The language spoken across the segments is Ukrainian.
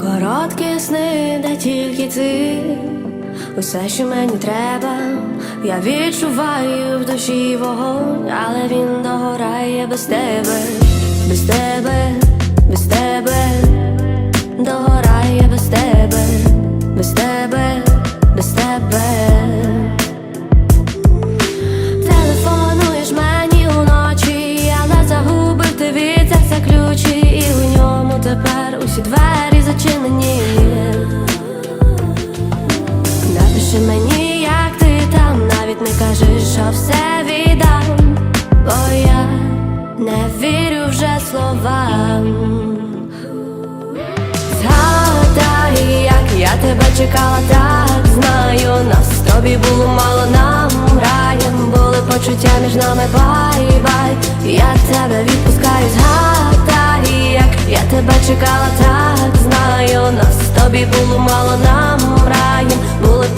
Короткі сни, де тільки ти, усе, що мені треба, я відчуваю в душі вогонь, але він догорає без тебе, без тебе, без тебе, усі двері зачинені. Напиши мені, як ти там, навіть не кажи, що все віддам, бо я не вірю вже словам. Згадай, як я тебе чекала, так знаю, нас тобі було мало нам раєм були почуття між нами бай-бай Я тебе відпускаю, згадай,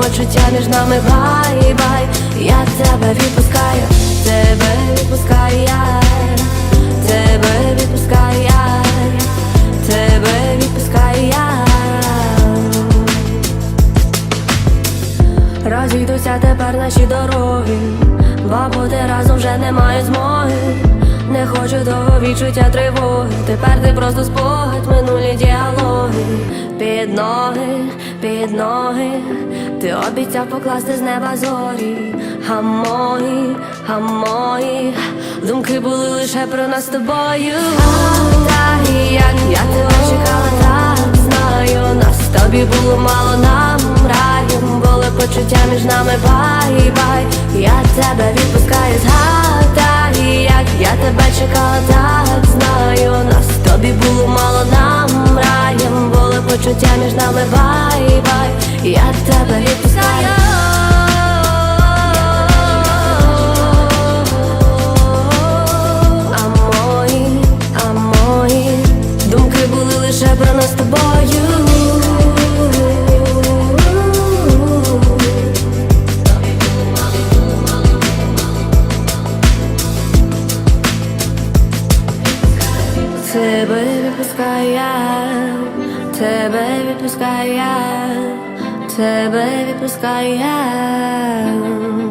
почуття між нами бай-бай Я тебе відпускаю, тебе відпускаю я, тебе відпускаю тебе відпускаю я. Розійдуться тепер наші дороги, бо бути разом вже немає змоги. Не хочу того відчуття тривоги. Тепер ти просто спогад, минулі діалоги. Під ноги, під ноги, ти обіцяв покласти з неба зорі. А мої, а мої думки були лише про нас з тобою. Так, як я тебе чекала, так знаю, нас з тобі було мало нам раєм були почуття між нами. Бай-бай Я тебе відпускаю, згадай, як я тебе чекала, так почуття між нами бай-бай Я тебе відпускаю А мої, а мої думки були лише про нас з тобою. Тебе відпускаю. я, тебе відпускаю я, тебе відпускаю я.